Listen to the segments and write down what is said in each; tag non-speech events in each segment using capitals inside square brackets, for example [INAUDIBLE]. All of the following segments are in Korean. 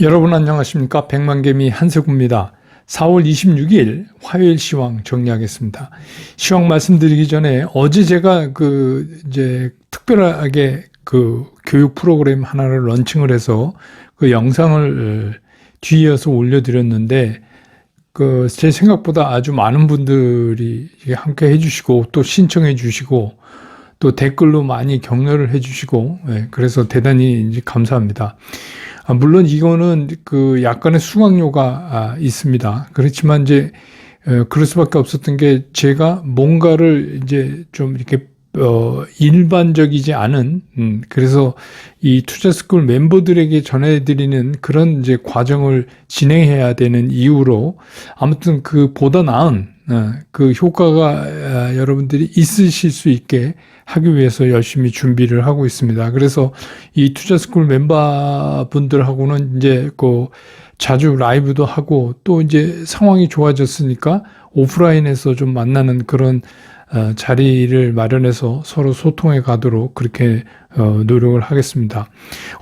여러분 안녕하십니까 백만개미 한세구입니다. 4월 26일 화요일 시황 정리하겠습니다. 시황 말씀드리기 전에 어제 제가 그 이제 특별하게 그 교육 프로그램 하나를 런칭을 해서 그 영상을 뒤이어서 올려드렸는데 그 제 생각보다 아주 많은 분들이 함께 해주시고 또 신청해 주시고 또 댓글로 많이 격려를 해주시고 예, 그래서 대단히 감사합니다. 아, 물론 이거는 그 약간의 수강료가 아, 있습니다. 그렇지만 이제 어, 그럴 수밖에 없었던 게 제가 뭔가를 이제 좀 이렇게 어, 일반적이지 않은, 음, 그래서 이 투자스쿨 멤버들에게 전해드리는 그런 이제 과정을 진행해야 되는 이유로 아무튼 그 보다 나은, 어, 그 효과가 아, 여러분들이 있으실 수 있게 하기 위해서 열심히 준비를 하고 있습니다. 그래서 이 투자스쿨 멤버분들하고는 이제 그 자주 라이브도 하고 또 이제 상황이 좋아졌으니까 오프라인에서 좀 만나는 그런 어, 자리를 마련해서 서로 소통해 가도록 그렇게 어, 노력을 하겠습니다.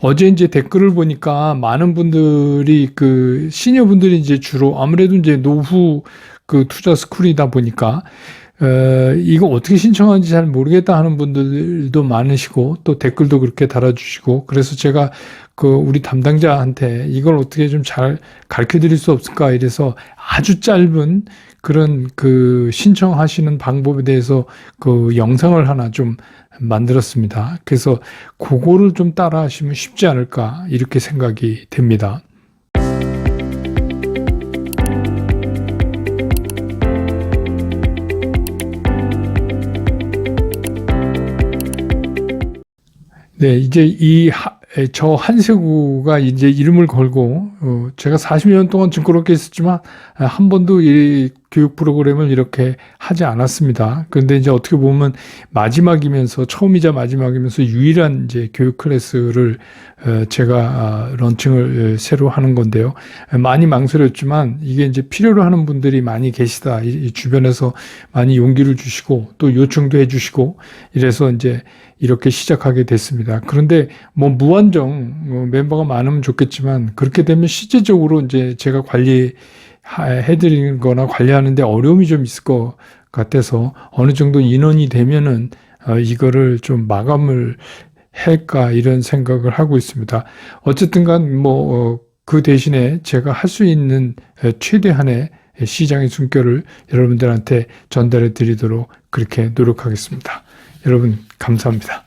어제 이제 댓글을 보니까 많은 분들이 그 시니어 분들이 이제 주로 아무래도 이제 노후 그 투자 스쿨이다 보니까 어, 이거 어떻게 신청하는지 잘 모르겠다 하는 분들도 많으시고 또 댓글도 그렇게 달아주시고 그래서 제가 그 우리 담당자한테 이걸 어떻게 좀 잘 가르쳐 드릴 수 없을까 이래서 아주 짧은 그런 그 신청하시는 방법에 대해서 그 영상을 하나 좀 만들었습니다. 그래서 그거를 좀 따라 하시면 쉽지 않을까 이렇게 생각이 됩니다. 네, 이제 이 저 한세구가 이제 이름을 걸고 어, 제가 40년 동안 증권업계에 있었지만 한 번도 이 교육 프로그램을 이렇게 하지 않았습니다. 그런데 이제 어떻게 보면 마지막이면서 처음이자 마지막이면서 유일한 이제 교육 클래스를 어, 제가 아, 런칭을 새로 하는 건데요. 많이 망설였지만 이게 이제 필요로 하는 분들이 많이 계시다. 이 주변에서 많이 용기를 주시고 또 요청도 해주시고 이래서 이제 이렇게 시작하게 됐습니다. 그런데 뭐 무한정 뭐 멤버가 많으면 좋겠지만 그렇게 되면 실제적으로 이제 제가 관리 해드리는 거나 관리하는데 어려움이 좀 있을 것 같아서 어느 정도 인원이 되면은 어, 이거를 좀 마감을 할까 이런 생각을 하고 있습니다. 어쨌든 간뭐 어, 그 대신에 제가 할 수 있는 최대한의 시장의 숨결을 여러분들한테 전달해 드리도록 그렇게 노력하겠습니다. 여러분 감사합니다.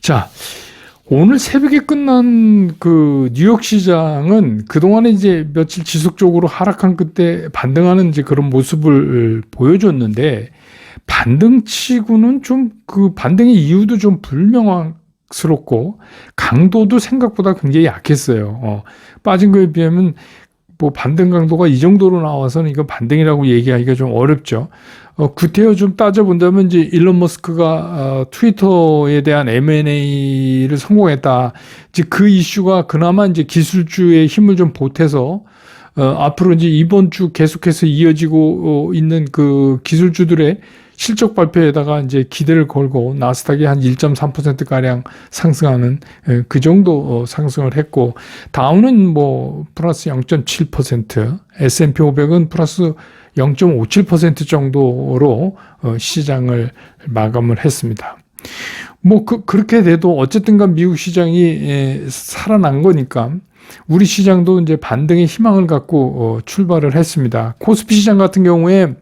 자, 오늘 새벽에 끝난 그 뉴욕 시장은 그동안에 이제 며칠 지속적으로 하락한 그때 반등하는 이제 그런 모습을 보여줬는데 반등치고는 좀 그 반등의 이유도 좀 불명확스럽고 강도도 생각보다 굉장히 약했어요. 어, 빠진 거에 비하면 뭐 반등 강도가 이 정도로 나와서는 이거 반등이라고 얘기하기가 좀 어렵죠. 어, 구태여 좀 따져본다면 이제 일론 머스크가 어, 트위터에 대한 M&A를 성공했다. 이제 그 이슈가 그나마 이제 기술주의 힘을 좀 보태서 어, 앞으로 이제 이번 주 계속해서 이어지고 어, 있는 그 기술주들의 실적 발표에다가 이제 기대를 걸고 나스닥이 한 1.3% 가량 상승하는 예, 그 정도 어, 상승을 했고 다우는 뭐 플러스 0.7% S&P 500은 플러스 0.57% 정도로 어, 시장을 마감을 했습니다. 뭐 그, 그렇게 돼도 어쨌든간 미국 시장이 예, 살아난 거니까 우리 시장도 이제 반등의 희망을 갖고 어, 출발을 했습니다. 코스피 시장 같은 경우에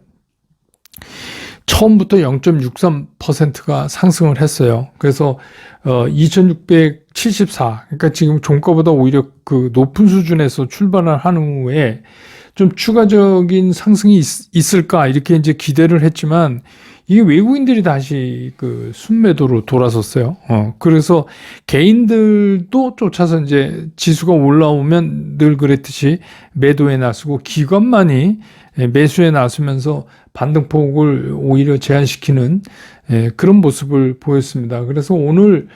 처음부터 0.63%가 상승을 했어요. 그래서 어 2674. 그러니까 지금 종가보다 오히려 그 높은 수준에서 출발을 한 후에 좀 추가적인 상승이 있, 을까 이렇게 이제 기대를 했지만 이게 외국인들이 다시 그 순매도로 돌아섰어요. 어, 그래서 개인들도 쫓아서 이제 지수가 올라오면 늘 그랬듯이 매도에 나서고 기관만이 매수에 나서면서 반등폭을 오히려 제한시키는 예, 그런 모습을 보였습니다. 그래서 오늘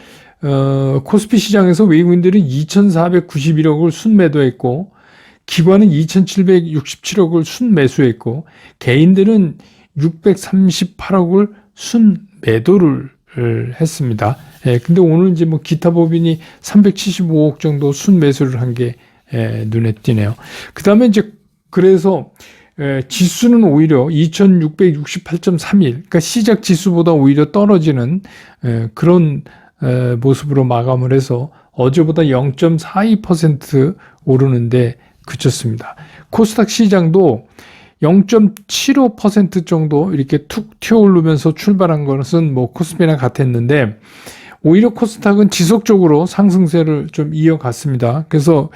어, 코스피 시장에서 외국인들은 2,491억을 순매도했고 기관은 2,767억을 순매수했고 개인들은 638억을 순매도를 했습니다. 예, 근데 오늘 이제 뭐 기타 법인이 375억 정도 순매수를 한게 에, 눈에 띄네요. 그 다음에 이제 그래서 에, 지수는 오히려 2668.31, 그러니까 시작 지수보다 오히려 떨어지는 에, 그런 에, 모습으로 마감을 해서 어제보다 0.42% 오르는데 그쳤습니다. 코스닥 시장도 0.75% 정도 이렇게 툭 튀어오르면서 출발한 것은 뭐 코스피나 같았는데 오히려 코스닥은 지속적으로 상승세를 좀 이어갔습니다. 그래서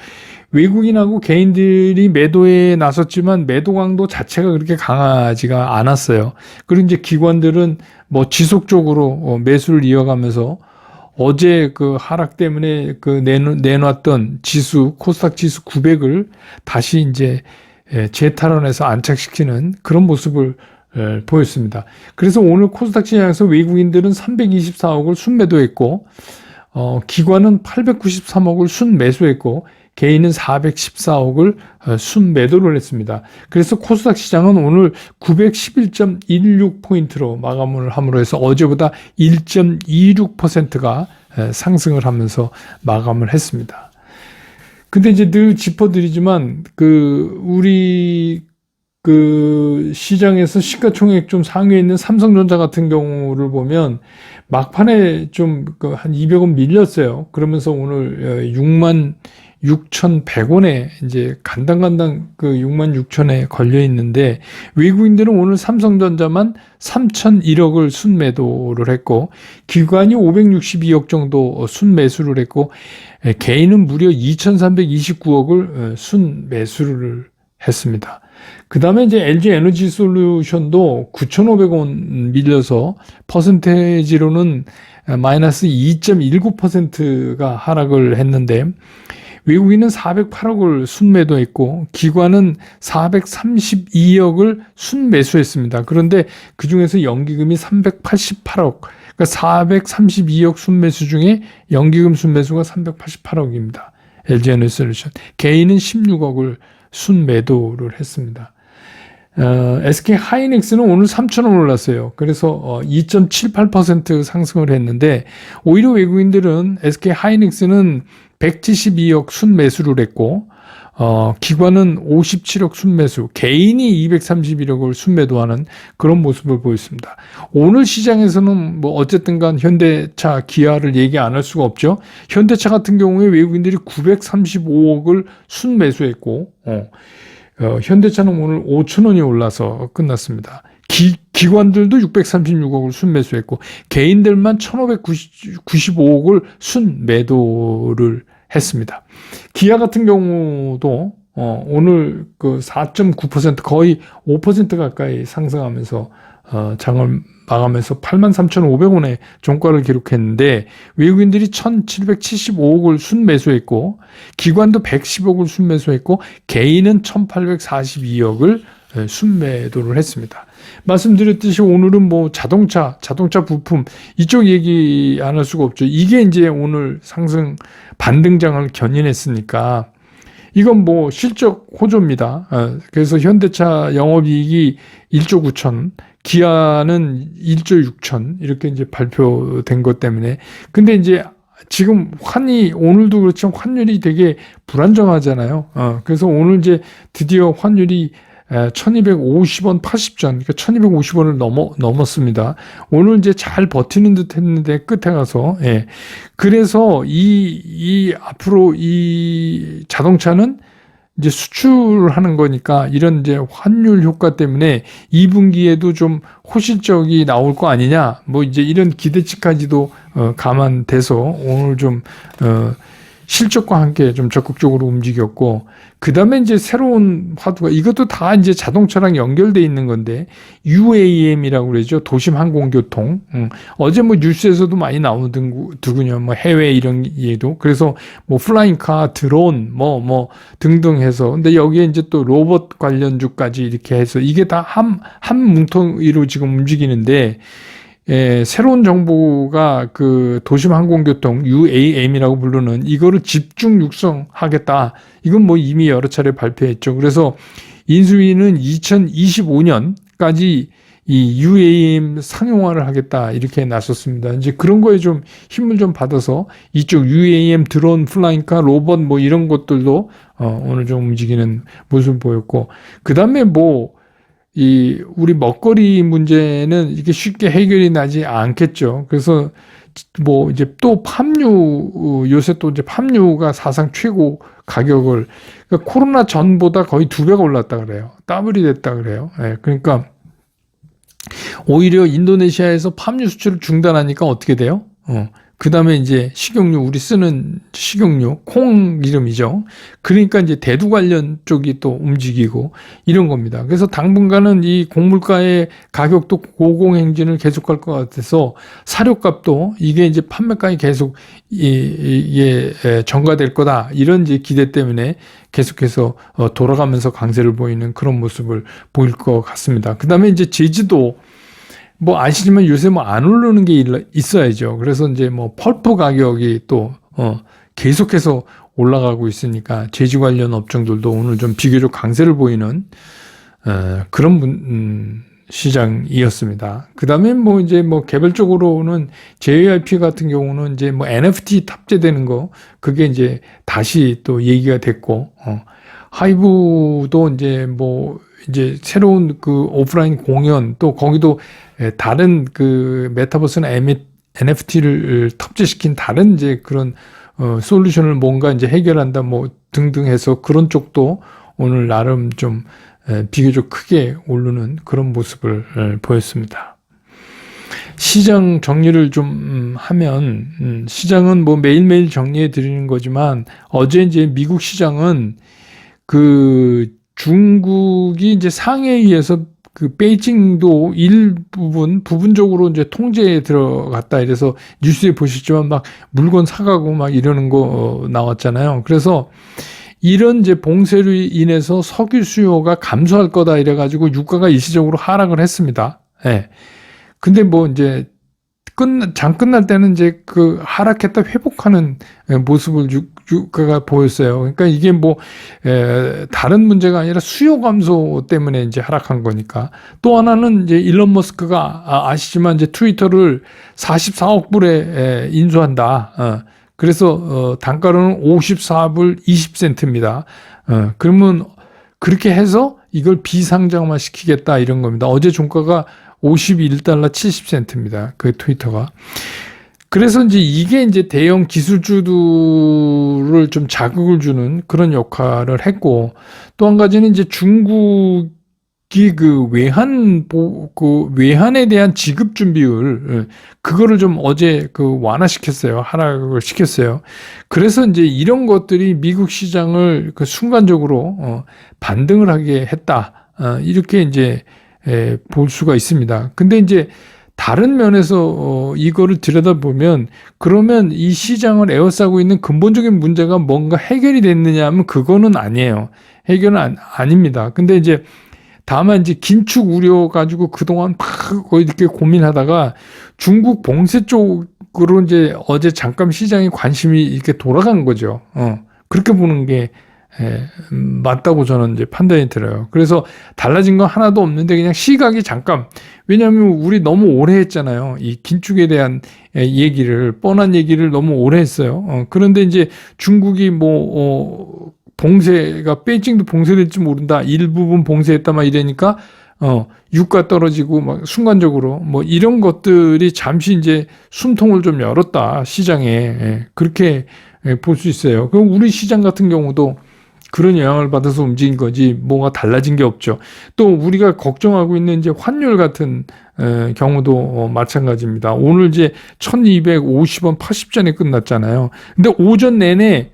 외국인하고 개인들이 매도에 나섰지만 매도 강도 자체가 그렇게 강하지가 않았어요. 그리고 이제 기관들은 뭐 지속적으로 어, 매수를 이어가면서 어제 그 하락 때문에 그 내놓, 내놨던 지수, 코스닥 지수 900을 다시 이제 예, 재탈원해서 안착시키는 그런 모습을 예, 보였습니다. 그래서 오늘 코스닥 시장에서 외국인들은 324억을 순매도했고, 어, 기관은 893억을 순매수했고, 개인은 414억을 어, 순매도를 했습니다. 그래서 코스닥 시장은 오늘 911.16포인트로 마감을 함으로 해서 어제보다 1.26%가 상승을 하면서 마감을 했습니다. 근데 이제 늘 짚어드리지만 그 우리 그 시장에서 시가총액 좀 상위에 있는 삼성전자 같은 경우를 보면 막판에 좀그한 200원 밀렸어요. 그러면서 오늘 6만 6,100원에 이제 간당간당 그 6만 6천에 걸려 있는데 외국인들은 오늘 삼성전자만 3,001억을 순매도를 했고 기관이 562억 정도 순매수를 했고 개인은 무려 2,329억을 순매수를 했습니다. 그 다음에 이제 LG 에너지 솔루션도 9,500원 밀려서 퍼센테이지로는 마이너스 2.19%가 하락을 했는데 외국인은 408억을 순매도했고 기관은 432억을 순매수했습니다. 그런데 그 중에서 연기금이 388억, 그러니까 432억 순매수 중에 연기금 순매수가 388억입니다. LG에너지솔루션 개인은 16억을 순매도를 했습니다. 어, SK 하이닉스는 오늘 3,000원 올랐어요. 그래서 어, 2.78% 상승을 했는데 오히려 외국인들은 SK 하이닉스는 172억 순매수를 했고 어, 기관은 57억 순매수, 개인이 231억을 순매도하는 그런 모습을 보였습니다. 오늘 시장에서는 뭐 어쨌든 간 현대차, 기아를 얘기 안 할 수가 없죠. 현대차 같은 경우에 외국인들이 935억을 순매수했고, 어, 어, 현대차는 오늘 5천 원이 올라서 끝났습니다. 기, 기관들도 636억을 순매수했고 개인들만 1,595억을 순매도를 했습니다. 기아 같은 경우도 어, 오늘 그 4.9% 거의 5% 가까이 상승하면서 어, 장을 마감해서 83,500원의 종가를 기록했는데 외국인들이 1,775억을 순매수했고 기관도 110억을 순매수했고 개인은 1,842억을 순매도를 했습니다. 말씀드렸듯이 오늘은 뭐 자동차, 자동차 부품 이쪽 얘기 안 할 수가 없죠. 이게 이제 오늘 상승 반등장을 견인했으니까 이건 뭐 실적 호조입니다. 그래서 현대차 영업이익이 1조 9천, 기아는 1조 6천 이렇게 이제 발표된 것 때문에 근데 이제 지금 환이 오늘도 그렇지만 환율이 되게 불안정하잖아요. 어, 그래서 오늘 이제 드디어 환율이 1250원 80전, 그러니까 1250원을 넘어, 넘었습니다. 오늘 이제 잘 버티는 듯 했는데 끝에 가서, 예. 그래서 이, 이, 앞으로 이 자동차는 이제 수출하는 거니까 이런 이제 환율 효과 때문에 2분기에도 좀 호실적이 나올 거 아니냐, 뭐 이제 이런 기대치까지도 어, 감안돼서 오늘 좀, 어, 실적과 함께 좀 적극적으로 움직였고 그 다음에 이제 새로운 화두가 이것도 다 이제 자동차랑 연결돼 있는 건데 UAM이라고 그러죠. 도심 항공교통. 음. 어제 뭐 뉴스에서도 많이 나오더군요. 뭐 해외 이런 얘도. 그래서 뭐 플라잉카 드론 뭐뭐 뭐 등등 해서. 근데 여기에 이제 또 로봇 관련주까지 이렇게 해서 이게 다 한한 뭉텅이로 지금 움직이는데 예, 새로운 정부가 그 도심 항공교통 UAM이라고 부르는 이거를 집중 육성하겠다. 이건 뭐 이미 여러 차례 발표했죠. 그래서 인수위는 2025년까지 이 UAM 상용화를 하겠다 이렇게 나섰습니다. 이제 그런 거에 좀 힘을 좀 받아서 이쪽 UAM 드론 플라잉카 로봇 뭐 이런 것들도 어 오늘 좀 움직이는 모습을 보였고 그 다음에 뭐 이 우리 먹거리 문제는 이게 쉽게 해결이 나지 않겠죠. 그래서 뭐 이제 또 팜유 어, 요새 또 이제 팜유가 사상 최고 가격을 그러니까 코로나 전보다 거의 두 배가 올랐다 그래요. 더블이 됐다 그래요. 예, 그러니까 오히려 인도네시아에서 팜유 수출을 중단하니까 어떻게 돼요? 어. 그 다음에 이제 식용유, 우리 쓰는 식용유, 콩 이름이죠. 그러니까 이제 대두 관련 쪽이 또 움직이고 이런 겁니다. 그래서 당분간은 이 곡물가의 가격도 고공행진을 계속할 것 같아서 사료값도 이게 이제 판매가에 계속 이게 전가될 거다. 이런 이제 기대 때문에 계속해서 어, 돌아가면서 강세를 보이는 그런 모습을 보일 것 같습니다. 그 다음에 이제 제주도 뭐 아시지만 요새 뭐 안 오르는 게 있어야죠. 그래서 이제 뭐 펄프 가격이 또, 어, 계속해서 올라가고 있으니까 제지 관련 업종들도 오늘 좀 비교적 강세를 보이는, 어, 그런 분, 음, 시장이었습니다. 그 다음에 뭐 이제 뭐 개별적으로는 JYP 같은 경우는 이제 뭐 NFT 탑재되는 거, 그게 이제 다시 또 얘기가 됐고, 어, 하이브도 이제 뭐 이제 새로운 그 오프라인 공연 또 거기도 다른 그 메타버스나 NFT를 탑재시킨 다른 이제 그런 어 솔루션을 뭔가 이제 해결한다 뭐 등등 해서 그런 쪽도 오늘 나름 좀 비교적 크게 오르는 그런 모습을 보였습니다. 시장 정리를 좀 음, 하면 음, 시장은 뭐 매일매일 정리해 드리는 거지만 어제 이제 미국 시장은 그 중국이 이제 상해에서 그 베이징도 일부분 부분적으로 이제 통제에 들어갔다 이래서 뉴스에 보셨지만 막 물건 사가고 막 이러는 거 어, 나왔잖아요. 그래서 이런 이제 봉쇄로 인해서 석유 수요가 감소할 거다 이래 가지고 유가가 일시적으로 하락을 했습니다. 예. 네. 근데 뭐 이제 끝, 장 끝날 때는 이제 그 하락했다 회복하는 모습을 유, 유가가 보였어요. 그러니까 이게 뭐, 에, 다른 문제가 아니라 수요 감소 때문에 이제 하락한 거니까. 또 하나는 이제 일론 머스크가 아, 아시지만 이제 트위터를 44억 불에 에, 인수한다. 어. 그래서, 어, 단가로는 54불 20센트입니다. 어, 그러면 그렇게 해서 이걸 비상장화 시키겠다 이런 겁니다. 어제 종가가 51달러 70센트입니다. 그 트위터가. 그래서 이제 이게 이제 대형 기술주들을 좀 자극을 주는 그런 역할을 했고 또 한 가지는 이제 중국이 그 외환 그 외환에 대한 지급 준비율 예, 그거를 좀 어제 그 완화시켰어요. 하락을 시켰어요. 그래서 이제 이런 것들이 미국 시장을 그 순간적으로 어 반등을 하게 했다. 어 이렇게 이제 에, 볼 수가 있습니다. 근데 이제 다른 면에서 어, 이거를 들여다보면 그러면 이 시장을 에워싸고 있는 근본적인 문제가 뭔가 해결이 됐느냐 하면 그거는 아니에요. 해결은 안, 아닙니다. 근데 이제 다만 이제 긴축 우려 가지고 그동안 막 이렇게 고민하다가 중국 봉쇄 쪽으로 이제 어제 잠깐 시장에 관심이 이렇게 돌아간 거죠. 어. 그렇게 보는 게 예, 음, 맞다고 저는 이제 판단이 들어요. 그래서 달라진 건 하나도 없는데 그냥 시각이 잠깐 왜냐하면 우리 너무 오래 했잖아요. 이 긴축에 대한 예, 얘기를 뻔한 얘기를 너무 오래 했어요. 어, 그런데 이제 중국이 뭐 어, 봉쇄가 베이징도 봉쇄될지 모른다. 일부분 봉쇄했다 막 이러니까 어, 유가 떨어지고 막 순간적으로 뭐 이런 것들이 잠시 이제 숨통을 좀 열었다 시장에 예, 그렇게 예, 볼 수 있어요. 그럼 우리 시장 같은 경우도 그런 영향을 받아서 움직인 거지 뭐가 달라진 게 없죠. 또 우리가 걱정하고 있는 이제 환율 같은 에, 경우도 어, 마찬가지입니다. 오늘 이제 1250원 80전에 끝났잖아요. 근데 오전 내내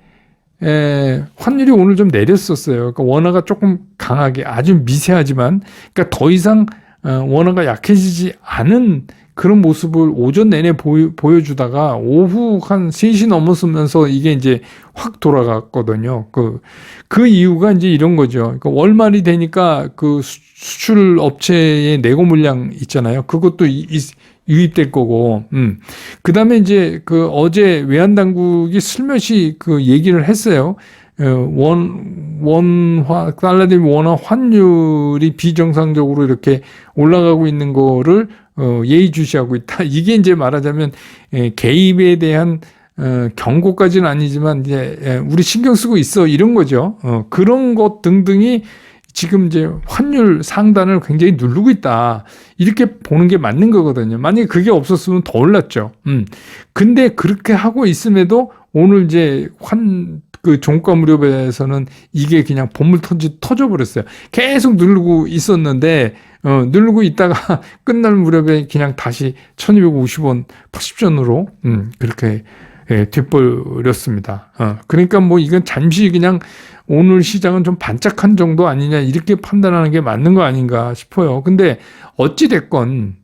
에, 환율이 오늘 좀 내렸었어요. 그러니까 원화가 조금 강하게 아주 미세하지만 그러니까 더 이상 어, 원화가 약해지지 않은 그런 모습을 오전 내내 보여, 보여주다가 오후 한 3시 넘었으면서 이게 이제 확 돌아갔거든요. 그, 그 이유가 이제 이런 거죠. 그러니까 월말이 되니까 그 수출 업체의 내고 물량 있잖아요. 그것도 이, 유입될 거고, 음. 그 다음에 이제 그 어제 외환당국이 슬며시 그 얘기를 했어요. 어, 원 원화 달러 대비 원화 환율이 비정상적으로 이렇게 올라가고 있는 거를 어, 예의주시하고 있다. [LAUGHS] 이게 이제 말하자면 예, 개입에 대한 어, 경고까지는 아니지만 이제 예, 우리 신경 쓰고 있어 이런 거죠. 어, 그런 것 등등이 지금 이제 환율 상단을 굉장히 누르고 있다. 이렇게 보는 게 맞는 거거든요. 만약에 그게 없었으면 더 올랐죠. 음. 근데 그렇게 하고 있음에도 오늘 이제 환, 그 종가 무렵에서는 이게 그냥 본물 터지, 터져버렸어요. 계속 누르고 있었는데, 어, 누르고 있다가 [LAUGHS] 끝날 무렵에 그냥 다시 1250원 80전으로, 음, 그렇게, 예, 뒷버렸습니다. 어, 그러니까 뭐 이건 잠시 그냥 오늘 시장은 좀 반짝한 정도 아니냐 이렇게 판단하는 게 맞는 거 아닌가 싶어요. 근데 어찌 됐건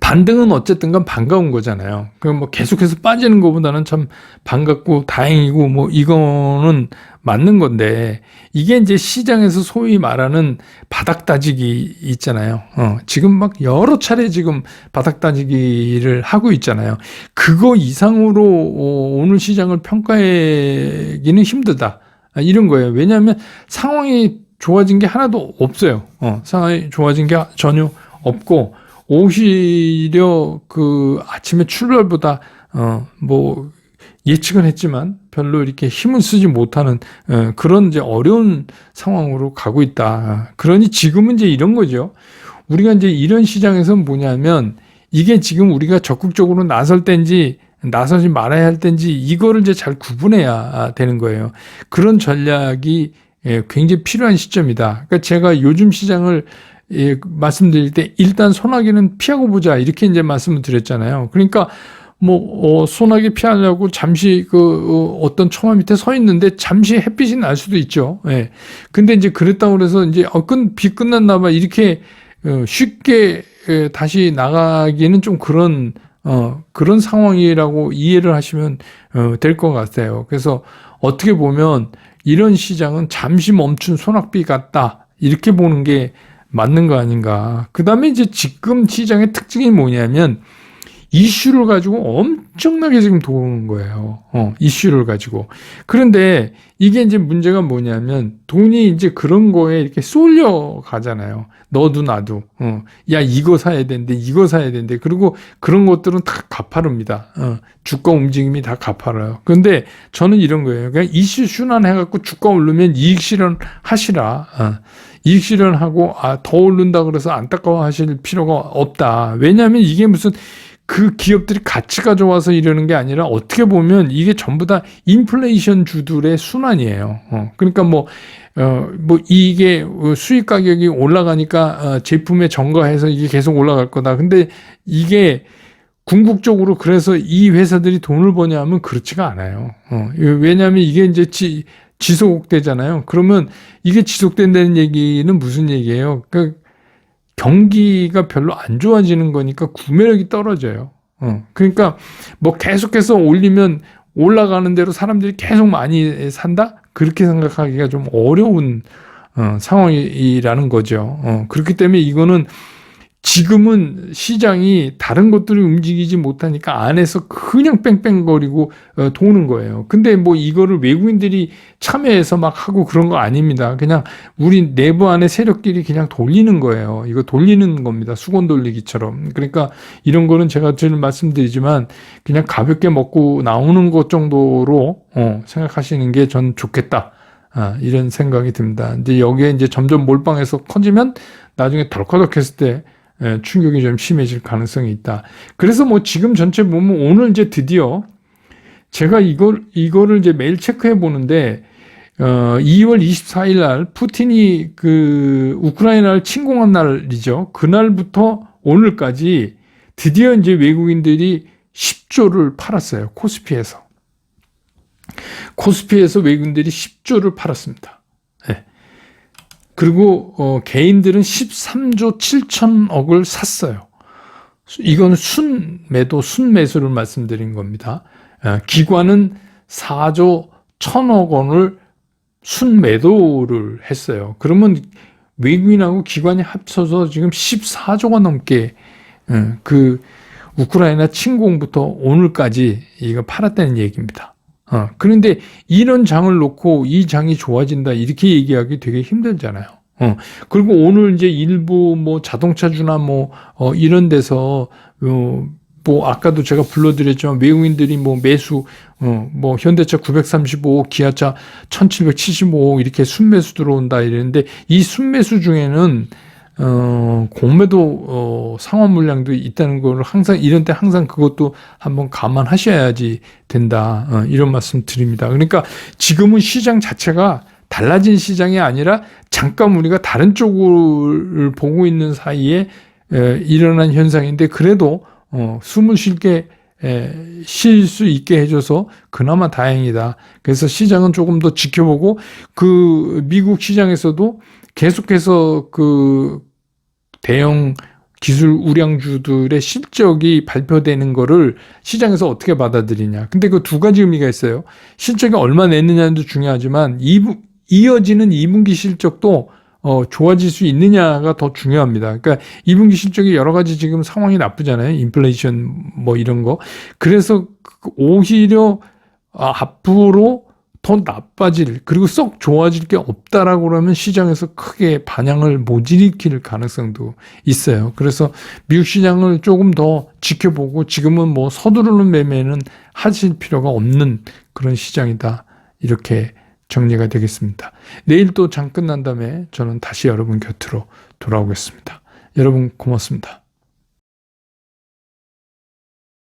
반등은 어쨌든 간 반가운 거잖아요. 그럼 뭐 계속해서 빠지는 것보다는 참 반갑고 다행이고 뭐 이거는 맞는 건데 이게 이제 시장에서 소위 말하는 바닥 따지기 있잖아요. 어, 지금 막 여러 차례 지금 바닥 따지기를 하고 있잖아요. 그거 이상으로 어, 오늘 시장을 평가하기는 힘들다. 아, 이런 거예요. 왜냐하면 상황이 좋아진 게 하나도 없어요. 어, 상황이 좋아진 게 전혀 없고 오히려 그 아침에 출발보다 어 뭐 예측은 했지만 별로 이렇게 힘을 쓰지 못하는 어, 그런 이제 어려운 상황으로 가고 있다. 그러니 지금은 이제 이런 거죠. 우리가 이제 이런 시장에서 뭐냐면 이게 지금 우리가 적극적으로 나설 때인지 나서지 말아야 할 때인지 이거를 이제 잘 구분해야 되는 거예요. 그런 전략이 예, 굉장히 필요한 시점이다. 그러니까 제가 요즘 시장을 예, 말씀드릴 때 일단 소나기는 피하고 보자 이렇게 이제 말씀을 드렸잖아요. 그러니까 뭐 어, 소나기 피하려고 잠시 그 어, 떤 처마 밑에 서 있는데 잠시 햇빛이 날 수도 있죠. 예. 근데 이제 그랬다고 그래서 이제 어, 끈, 비 끝났나 봐 이렇게 어, 쉽게 예, 다시 나가기는 좀 그런 어, 그런 상황이라고 이해를 하시면 어, 될 것 같아요. 그래서 어떻게 보면 이런 시장은 잠시 멈춘 소낙비 같다 이렇게 보는 게 맞는 거 아닌가. 그 다음에 이제 지금 시장의 특징이 뭐냐면 이슈를 가지고 엄청나게 지금 도는 거예요. 어, 이슈를 가지고. 그런데 이게 이제 문제가 뭐냐면 돈이 이제 그런 거에 이렇게 쏠려 가잖아요. 너도 나도. 어, 야, 이거 사야 되는데, 이거 사야 되는데. 그리고 그런 것들은 다 가파릅니다. 어, 주가 움직임이 다 가파라요. 근데 저는 이런 거예요. 그냥 이슈 순환해갖고 주가 오르면 이익 실현 하시라. 어. 이익 실현하고 아 더 오른다 그래서 안타까워하실 필요가 없다. 왜냐하면 이게 무슨 그 기업들이 가치가 좋아서 이러는 게 아니라 어떻게 보면 이게 전부 다 인플레이션 주들의 순환이에요. 어, 그러니까 뭐, 어, 뭐 이게 수익 가격이 올라가니까 어, 제품에 점거해서 이게 계속 올라갈 거다. 근데 이게 궁극적으로 그래서 이 회사들이 돈을 버냐 하면 그렇지가 않아요. 어, 왜냐하면 이게 이제 지, 지속되잖아요. 그러면 이게 지속된다는 얘기는 무슨 얘기예요? 그 경기가 별로 안 좋아지는 거니까 구매력이 떨어져요. 어. 그러니까 뭐 계속해서 올리면 올라가는 대로 사람들이 계속 많이 산다? 그렇게 생각하기가 좀 어려운 어, 상황이라는 거죠. 어, 그렇기 때문에 이거는 지금은 시장이 다른 것들이 움직이지 못하니까 안에서 그냥 뺑뺑거리고 어, 도는 거예요. 근데 뭐 이거를 외국인들이 참여해서 막 하고 그런 거 아닙니다. 그냥 우리 내부 안에 세력끼리 그냥 돌리는 거예요. 이거 돌리는 겁니다. 수건 돌리기처럼. 그러니까 이런 거는 제가 늘 말씀드리지만 그냥 가볍게 먹고 나오는 것 정도로 어, 생각하시는 게 전 좋겠다. 아, 이런 생각이 듭니다. 이제 여기에 이제 점점 몰빵해서 커지면 나중에 덜커덕했을 때 예, 충격이 좀 심해질 가능성이 있다. 그래서 뭐 지금 전체 보면 오늘 이제 드디어 제가 이걸 이거를 이제 매일 체크해 보는데 어 2월 24일 날 푸틴이 그 우크라이나를 침공한 날이죠. 그날부터 오늘까지 드디어 이제 외국인들이 10조를 팔았어요. 코스피에서. 코스피에서 외국인들이 10조를 팔았습니다. 그리고 어, 개인들은 13조 7천억을 샀어요. 이건 순매도, 순매수를 말씀드린 겁니다. 어, 기관은 4조 1천억 원을 순매도를 했어요. 그러면 외국인하고 기관이 합쳐서 지금 14조가 넘게 어, 그 우크라이나 침공부터 오늘까지 이거 팔았다는 얘기입니다. 어, 그런데 이런 장을 놓고 이 장이 좋아진다 이렇게 얘기하기 되게 힘들잖아요. 어, 그리고 오늘 이제 일부 뭐 자동차주나 뭐, 어, 이런 데서, 어, 뭐, 아까도 제가 불러드렸지만 외국인들이 뭐 매수, 어, 뭐 현대차 935, 기아차 1775 이렇게 순매수 들어온다 이랬는데 이 순매수 중에는 어, 공매도 어, 상환 물량도 있다는 걸 항상 이런 때 항상 그것도 한번 감안하셔야지 된다. 어, 이런 말씀 드립니다. 그러니까 지금은 시장 자체가 달라진 시장이 아니라 잠깐 우리가 다른 쪽을 보고 있는 사이에 에, 일어난 현상인데 그래도 어, 숨을 쉽게 쉴 수 있게 해줘서 그나마 다행이다. 그래서 시장은 조금 더 지켜보고 그 미국 시장에서도 계속해서 그 대형 기술 우량주들의 실적이 발표되는 거를 시장에서 어떻게 받아들이냐. 근데 그 두 가지 의미가 있어요. 실적이 얼마 냈느냐도 중요하지만 이 이어지는 2분기 실적도 어, 좋아질 수 있느냐가 더 중요합니다. 그러니까 2분기 실적이 여러 가지 지금 상황이 나쁘잖아요. 인플레이션 뭐 이런 거. 그래서 그 오히려 아, 앞으로 더 나빠질 그리고 썩 좋아질 게 없다라고 그러면 시장에서 크게 반향을 못 일으킬 가능성도 있어요. 그래서 미국 시장을 조금 더 지켜보고 지금은 뭐 서두르는 매매는 하실 필요가 없는 그런 시장이다. 이렇게 정리가 되겠습니다. 내일 또 장 끝난 다음에 저는 다시 여러분 곁으로 돌아오겠습니다. 여러분 고맙습니다.